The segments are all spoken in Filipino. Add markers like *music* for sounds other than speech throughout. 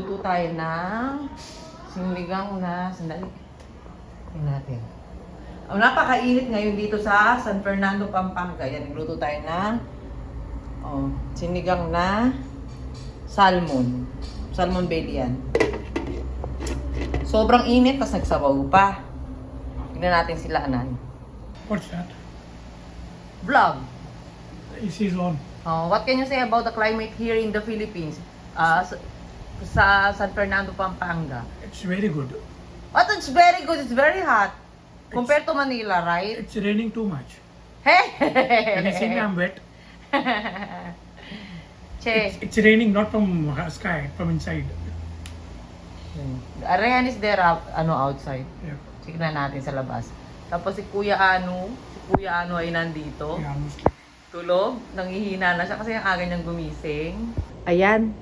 Luto tayo ng sinigang na sandali. Tingnan natin. Ang napakainit ngayon dito sa San Fernando, Pampanga. Yan, nagluto tayo ng oh, sinigang na salmon. Salmon belly yan. Sobrang init, tapos nagsabaw pa. Tingnan natin sila, Anan. What's that? Vlog. This is on. Oh, what can you say about the climate here in the Philippines? Uh, sa, sa San Fernando, Pampanga. It's very good. But it's very good. It's very hot. Compared to Manila, right? It's raining too much. Hey! Can you see me? I'm wet. *laughs* che, It's, it's raining not from uh, sky, from inside. Arihan is there out, ano, outside. Yeah. Tignan natin sa labas. Tapos si Kuya Anu, si Kuya Anu ay nandito. Yeah. Tulog, nangihina na siya kasi ang aga niyang gumising. Ayan.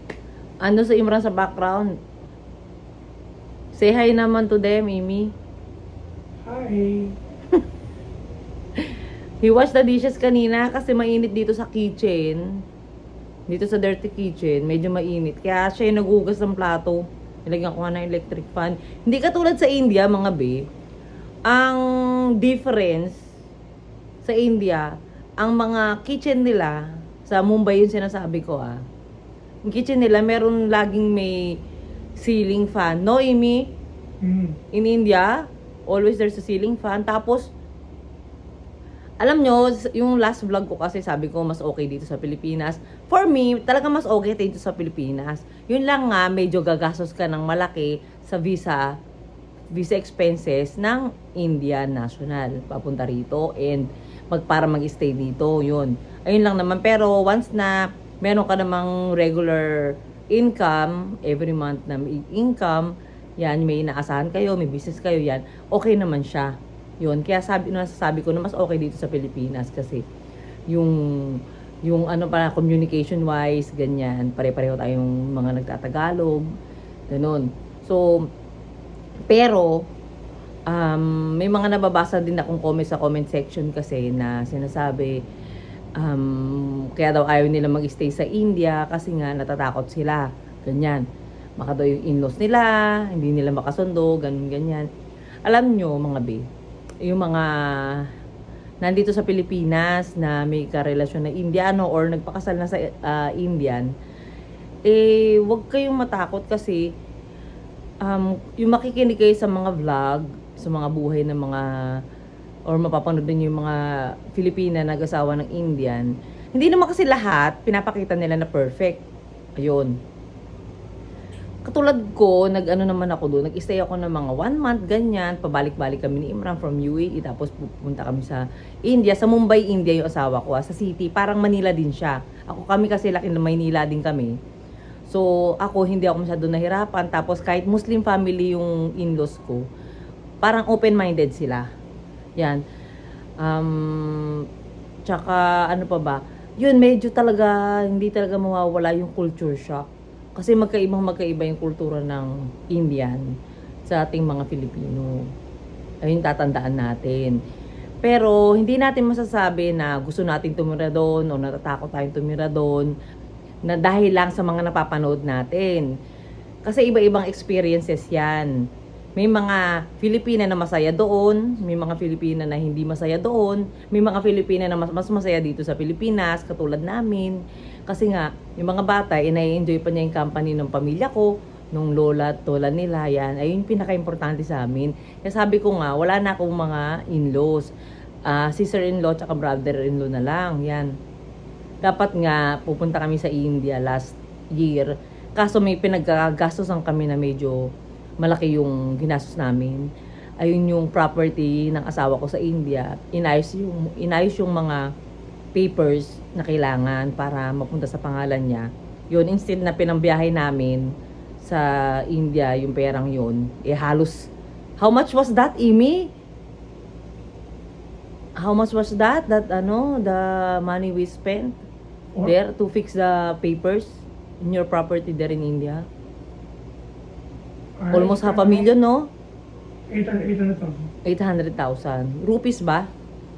Ano sa Imran sa background? Say hi naman to them, Mimi. Hi. *laughs* He washed the dishes kanina kasi mainit dito sa kitchen. Dito sa dirty kitchen, medyo mainit. Kaya siya yung nagugas ng plato. Nilagyan ko ng electric fan. Hindi katulad sa India, mga babe. Ang difference sa India, ang mga kitchen nila, sa Mumbai yung sinasabi ko ah. Yung kitchen nila, meron laging may ceiling fan. No, Amy? Mm. in India, always there's a ceiling fan. Tapos, alam nyo, yung last vlog ko kasi sabi ko mas okay dito sa Pilipinas. For me, talaga mas okay dito sa Pilipinas. Yun lang nga, medyo gagastos ka ng malaki sa visa visa expenses ng Indian National papunta rito and mag para mag-stay dito yun ayun lang naman pero once na meron ka namang regular income every month na may income yan may inaasahan kayo may business kayo yan okay naman siya. Yun kaya sabi nasasabi ko na mas okay dito sa Pilipinas kasi yung yung ano para communication wise ganyan pare-pareho tayong mga nagtatagalog ganun. So pero, um, may mga nababasa din akong comment sa comment section kasi na sinasabi, um, kaya daw ayaw nila mag-stay sa India kasi nga natatakot sila. Ganyan. Maka daw yung in-laws nila, hindi nila makasundo, ganun, ganyan. Alam nyo, mga be, yung mga nandito sa Pilipinas na may karelasyon na Indiano or nagpakasal na sa ah, Indian, eh, wag kayong matakot kasi um, yung makikinig kayo sa mga vlog, sa mga buhay ng mga or mapapanood din yung mga Filipina na nag-asawa ng Indian, hindi naman kasi lahat pinapakita nila na perfect. Ayun. Katulad ko, nag-ano naman ako doon, nag-stay ako ng mga one month, ganyan, pabalik-balik kami ni Imran from UAE, tapos pupunta kami sa India, sa Mumbai, India yung asawa ko, ah, sa city, parang Manila din siya. Ako kami kasi laki ng Maynila din kami. So, ako hindi ako masyado nahirapan. Tapos, kahit Muslim family yung in-laws ko, parang open-minded sila. Yan. Um, tsaka, ano pa ba? Yun, medyo talaga, hindi talaga mawawala yung culture shock. Kasi magkaibang magkaiba yung kultura ng Indian sa ating mga Filipino. Ayun, tatandaan natin. Pero, hindi natin masasabi na gusto natin tumira doon o natatakot tayong tumira doon na dahil lang sa mga napapanood natin. Kasi iba-ibang experiences yan. May mga Filipina na masaya doon, may mga Filipina na hindi masaya doon, may mga Filipina na mas, mas masaya dito sa Pilipinas, katulad namin. Kasi nga, yung mga bata, ina-enjoy pa niya yung company ng pamilya ko, nung lola at tola nila, yan. Ayun yung pinaka-importante sa amin. Kaya sabi ko nga, wala na akong mga in-laws. Ah, sister-in-law at brother-in-law na lang, yan dapat nga pupunta kami sa India last year. Kaso may pinaggastosan kami na medyo malaki yung ginastos namin. Ayun yung property ng asawa ko sa India. Inayos yung, inayos yung mga papers na kailangan para mapunta sa pangalan niya. Yun, instead na pinambiyahe namin sa India, yung perang yun, eh halos, how much was that, Amy? How much was that? That ano, the money we spent? There to fix the papers in your property there in India? Almost half a million, no? 800,000. 800,000. Rupees ba?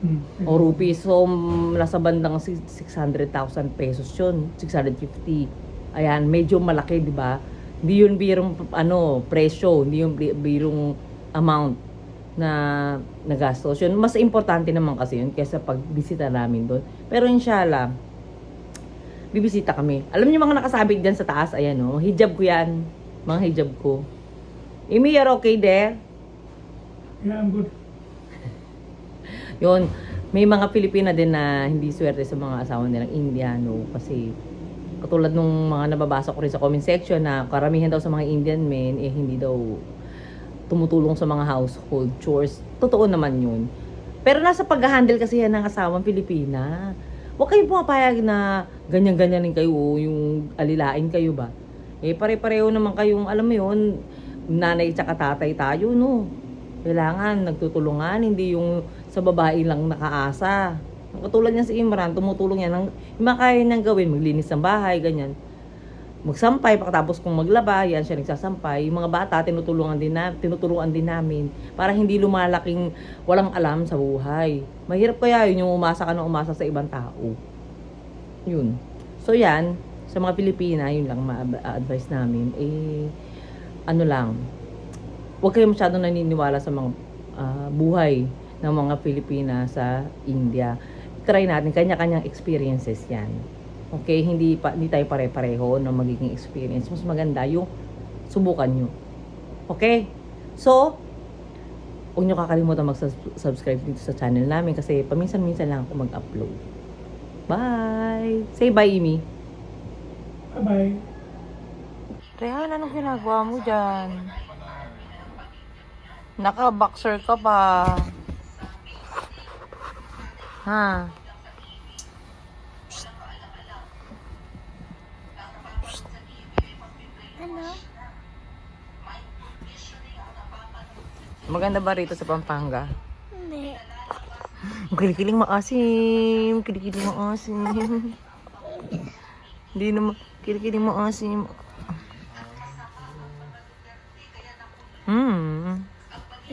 Mm. O rupees. So, nasa bandang si- 600,000 pesos yun. 650. Ayan, medyo malaki, di ba? Hindi yun birong ano, presyo, hindi yung bi- birong amount na nagastos. Yun, mas importante naman kasi yun kaysa pagbisita namin doon. Pero inshallah, bibisita kami. Alam niyo mga nakasabit dyan sa taas, ayan o, hijab ko yan. Mga hijab ko. Amy, you're okay there? Yeah, I'm good. *laughs* Yun, may mga Pilipina din na hindi swerte sa mga asawa nilang Indiano kasi katulad nung mga nababasa ko rin sa comment section na karamihan daw sa mga Indian men eh hindi daw tumutulong sa mga household chores. Totoo naman yun. Pero nasa pag-handle kasi yan ng asawang Pilipina. Huwag kayong pumapayag na ganyan-ganyanin kayo o yung alilain kayo ba. Eh pare-pareho naman kayong, alam mo yun, nanay tsaka tatay tayo, no? Kailangan nagtutulungan, hindi yung sa babae lang nakaasa. Katulad niya si Imran, tumutulong yan. Ang, yung mga kaya niyang gawin, maglinis ng bahay, ganyan. Magsampay, pagkatapos kung maglaba, yan siya nagsasampay. Yung mga bata, tinutulungan din, na, tinutulungan din namin para hindi lumalaking walang alam sa buhay. Mahirap kaya yun yung umasa ka na umasa sa ibang tao. Yun. So yan, sa mga Pilipina, yun lang ma-advise namin. Eh, ano lang, huwag kayo masyado naniniwala sa mga ah, buhay ng mga Pilipina sa India. Try natin, kanya-kanyang experiences yan. Okay, hindi pa hindi tayo pare-pareho ng magiging experience. Mas maganda yung subukan nyo. Okay? So, huwag nyo kakalimutan mag-subscribe dito sa channel namin kasi paminsan-minsan lang ako mag-upload. Bye! Say bye, Imi. Bye-bye. Rehan, anong ginagawa mo dyan? Naka-boxer ka pa. Ha? Ano? Maganda ba rito sa Pampanga? Hindi. *laughs* Kilikiling maasim. Kilikiling maasim. *laughs* Hindi naman. Kilikiling maasim. Hmm.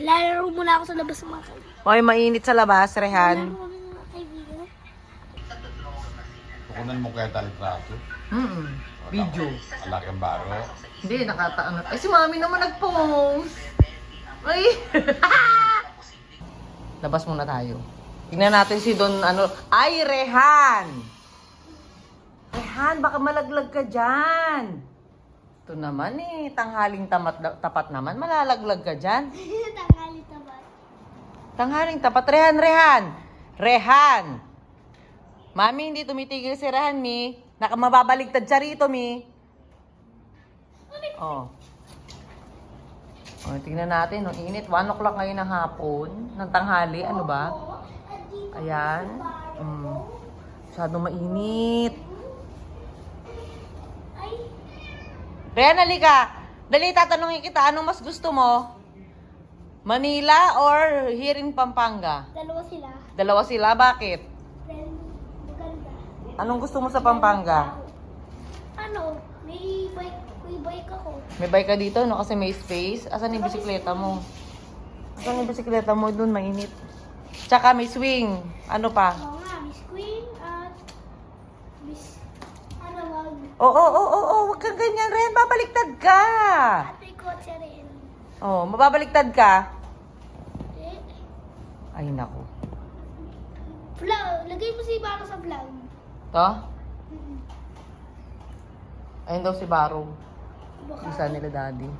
Lalaro muna ako sa labas ng mga kaibigan. Hoy, mainit sa labas, Rehan. Lalaro kami ng mga kaibigan. Kukunan mo kaya talitrato? Hmm. Video. Alaking baro. Hindi, nakataangat. Ay, si mami naman nag-post. Ay! *laughs* Labas muna tayo. Tingnan natin si Don, ano. Ay, Rehan! Rehan, baka malaglag ka dyan. Ito naman eh, tanghaling tamat, tapat naman, malalaglag ka dyan. *laughs* Tangali tabat. Tanghaling tapat, Rehan, Rehan! Rehan! Mami, hindi tumitigil si Rehan, Mi. Naka mababaligtad siya rito, Mi. Oh. Oh, tingnan natin, no? init. 1 o'clock ngayon ng hapon, ng tanghali, ano ba? Ayan. Mm. Masyadong mainit. Ay, Rehan, halika. Dali, tatanungin kita, anong mas gusto mo? Manila or here in Pampanga? dalawa sila. Dalawa sila, bakit? Then, maganda. Anong gusto mo sa Pampanga? Ano? May bike, may bike ako. May bike ka dito, no? Kasi may space. Asan yung bisikleta mo? Asan yung bisikleta mo? Doon, mainit. Tsaka may swing. Ano pa? Oo nga, Miss Queen at Miss... Ano wag? Oo, oo, oo, oo. Huwag kang ganyan, Ren. Babaliktad ka. At may kotse rin. Oo, mababaliktad ka. Eh, Ay, naku. vlog. Lagay mo si Baro sa vlog. To? Ayun daw si Baro. Baka Isa nila daddy.